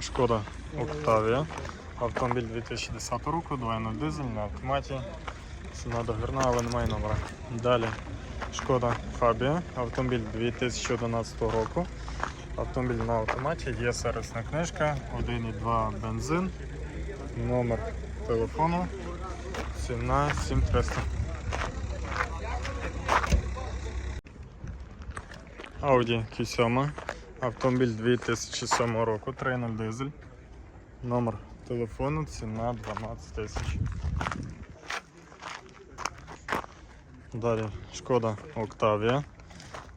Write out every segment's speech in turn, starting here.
Шкода Октавія. Автомобіль 2010 року, 2.0 дизель на автоматі. Ціна договірна, але немає номера. Далі Шкода Фабія. Автомобіль 2011 року. Автомобіль на автоматі, є сервісна книжка, 1,2 бензин, номер телефону, ціна 7300. Audi Q7, автомобіль 2007 року, 3.0 дизель, номер телефону, ціна 12 тисяч. Далі Шкода Октавія.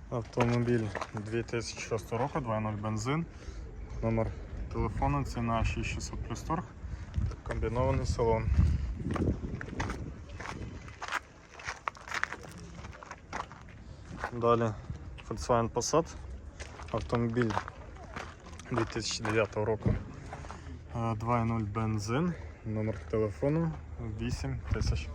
Автомобіль 2006 року, 2.0 бензин. Номер телефону, ціна 6600 плюс торг. Комбінований салон. Далі Volkswagen Passat. Автомобіль 2009 року. Е, 2.0 бензин. Номер телефону 8 тисяч.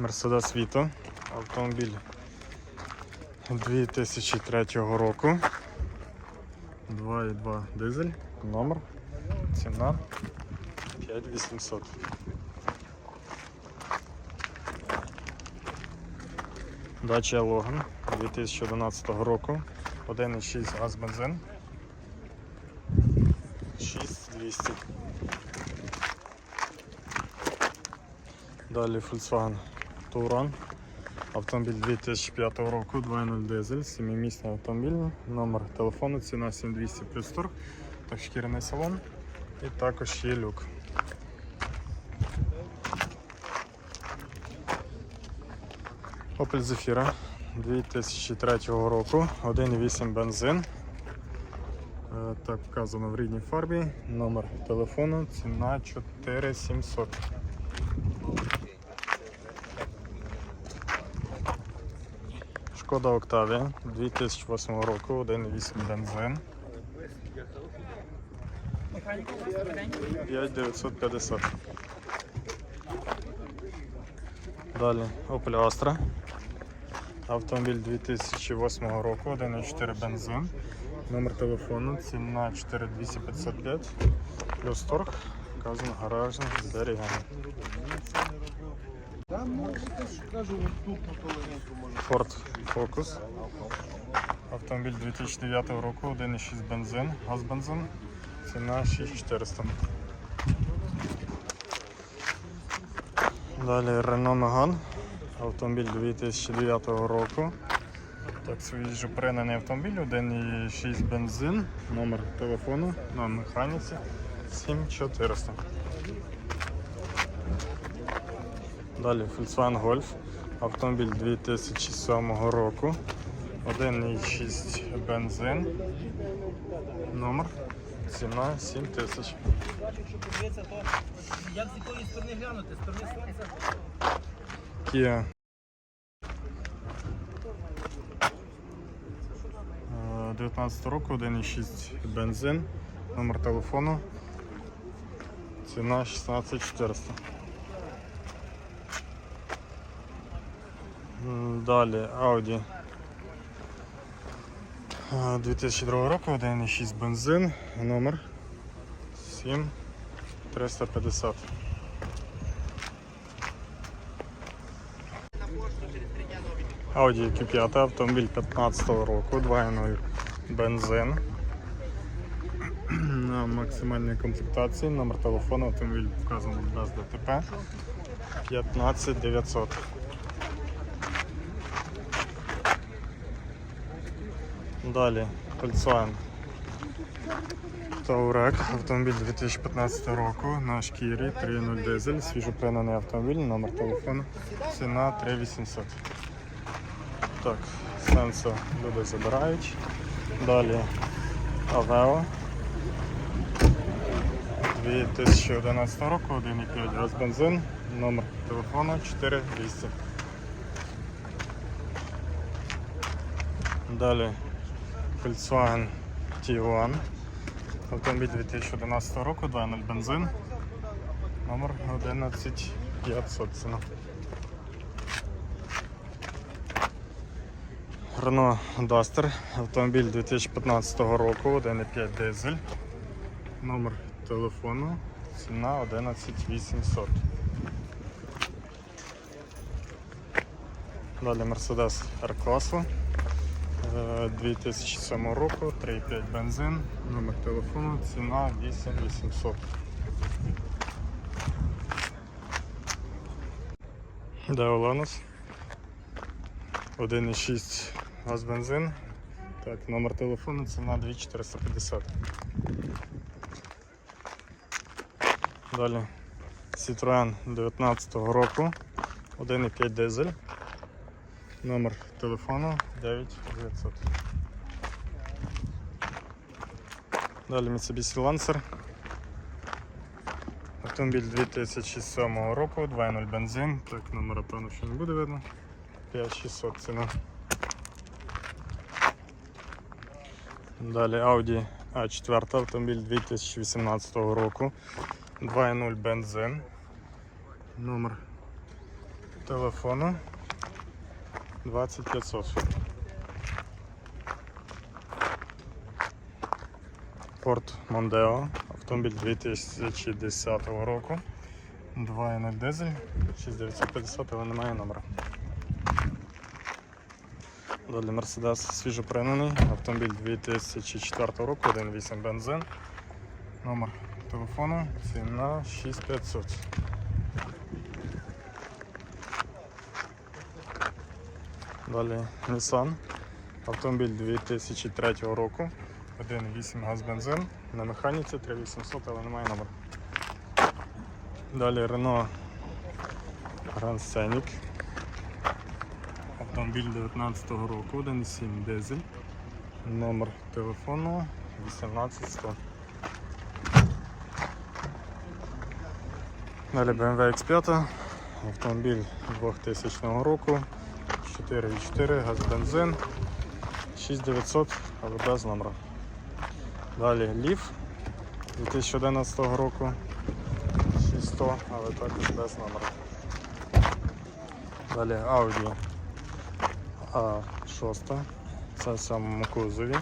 Mercedes Vito. Автомобіль 2003 року. 2.2 дизель. Номер. Ціна 5800. Дача Логан 2011 року. 1,6 газ бензин. 6200. Далі Volkswagen Touran. Автомобіль 2005 року, 2.0 дизель, 7-місний автомобіль, номер телефону, ціна 7200 плюс торг, так шкіряний салон і також є люк. Opel Zafira 2003 року, 1.8 бензин. Е, Так, вказано в рідній фарбі. Номер телефону, ціна 4700. Шкода Октавія 2008 року, 1.8 бензин. 5950. Далі Opel Astra. Автомобіль 2008 року, 1.4 бензин. Номер телефону, ціна 4255 плюс торг. Вказано гаражне зберігання. Ford Focus. Автомобіль 2009 року, 1.6 бензин, газ бензин. Ціна 6400. Далі Renault Megane. Автомобіль 2009 року. Так, свіжо пригнаний автомобіль, 1.6 бензин, номер телефону на механіці 7400. Далі Volkswagen Golf. Автомобіль 2007 року. 1,6 бензин. Номер. Ціна 7 тисяч. Як з якої сторони глянути? Сторони сонця? Kia. 19 року, 1,6 бензин. Номер телефону. Ціна 16400. Далі Audi. Е, 2002 року, 1,6 бензин. Номер 7350. Audi Q5 автомобіль 15 року, 2.0 бензин. На максимальній комплектації, номер телефону, автомобіль вказано без ДТП 15900. Далі Volkswagen Touareg, автомобіль 2015 року на шкірі 3.0 дизель, свіжопринений автомобіль, номер телефону, ціна 3800. Так, сенсо люди забирають. Далі Aveo 2011 року, 1,5 газ бензин, номер телефону 4200. Далі Volkswagen T1. Автомобіль 2011 року, 2.0 бензин. Номер 11500 ціна. Renault Duster, автомобіль 2015 року, 1,5 дизель. Номер телефону, ціна 11800. Далі Mercedes R-класу. е, 2007 року, 3,5 бензин, номер телефону, ціна 8800. Де Оленос? 1,6 газ бензин. Так, номер телефону, ціна 2450. Далі Citroen 19 року, 1,5 дизель. Номер телефону 9900. Далі Mitsubishi Lancer. Автомобіль 2007 року, 2.0 бензин. Так, номера певно, що не буде видно. 5600 ціна. Далі Audi A4 автомобіль 2018 року. 2.0 бензин. Номер телефону 2500. Ford Mondeo, автомобіль 2010 року. 2.0 дизель, 6950, але немає номера. Далі Mercedes свіжопринений, автомобіль 2004 року, 1.8 бензин. Номер телефону, ціна 6500. Далі Nissan. Автомобіль 2003 року. 1.8 газ бензин. На механіці 3800, але немає номера. Далі Renault Grand Scenic. Автомобіль 2019 року, 1.7 дизель. Номер телефону 18100. Далі BMW X5. Автомобіль 2000 року. 4,4 газ бензин. 6900, але без номера. Далі Leaf 2011 року. 6100, але також без номера. Далі Audi А6. Це в самому кузові.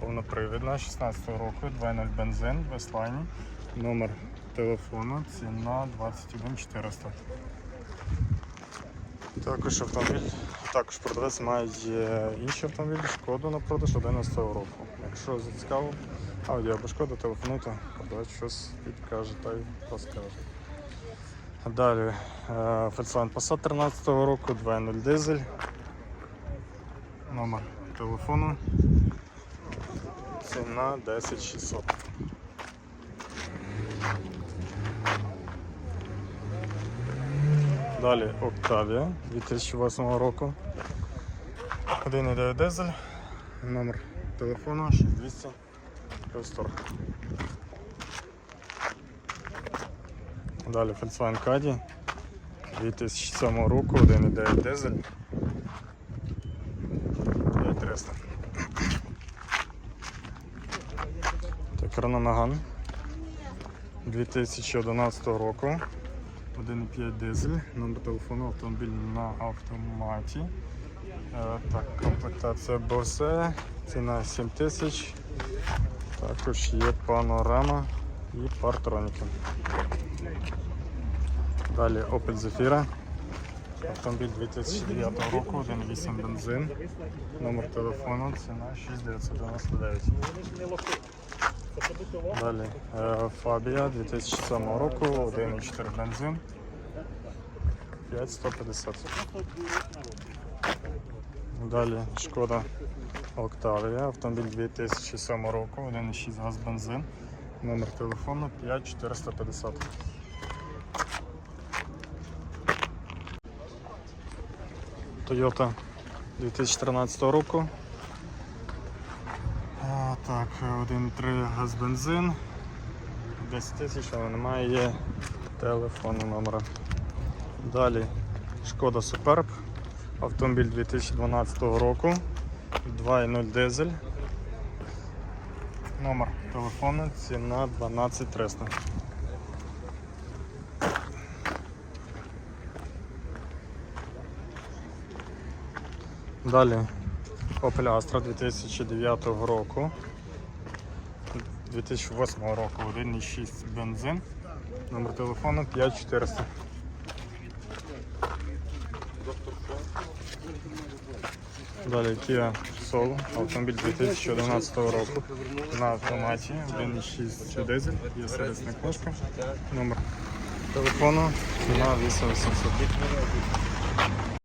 Повнопривідна 16 року, 2.0 бензин, без лайні. Номер телефону, ціна 21400. Також автомобіль, також продавець має е, інші автомобілі, шкоду на продаж 11 року. Якщо зацікавив, Audi або шкода, телефонуйте, продавець щось підкаже та й розкаже. Далі е, Volkswagen Passat 13 року, 2.0 дизель. Номер телефону. Ціна 10600. Далі Octavia 2008 року. 1,9 дизель. Номер телефону 6200 Рестор. Далі Volkswagen Caddy 2007 року, 1,9 дизель. 5300. Так, Renault 2011 року. 1,5 дизель, номер телефону, автомобіль на автоматі. Е, Так, комплектація Bose, ціна 7 тисяч. Також є панорама і партроніки. Далі Opel Zafira. Автомобіль 2009 року, 1,8 бензин. Номер телефону, ціна 6999. Далі е, Fabia 2007 року, 1,4 бензин. 5150. Далі Шкода Octavia, автомобіль 2007 року, 1,6 газ бензин. Номер телефону 5450. Toyota 2013 року. А, так, 1,3 газ бензин. 10 тисяч, але немає є телефону номера. Далі Шкода Superb. Автомобіль 2012 року. 2.0 дизель. Номер телефону, ціна 12300. Далі Opel Astra 2009 року. 2008 року 1,6 бензин. Номер телефону 5400. Далі Kia Soul, автомобіль 2011 року на автоматі, 1,6 дизель, є сервісна книжка, номер телефону, ціна 8800.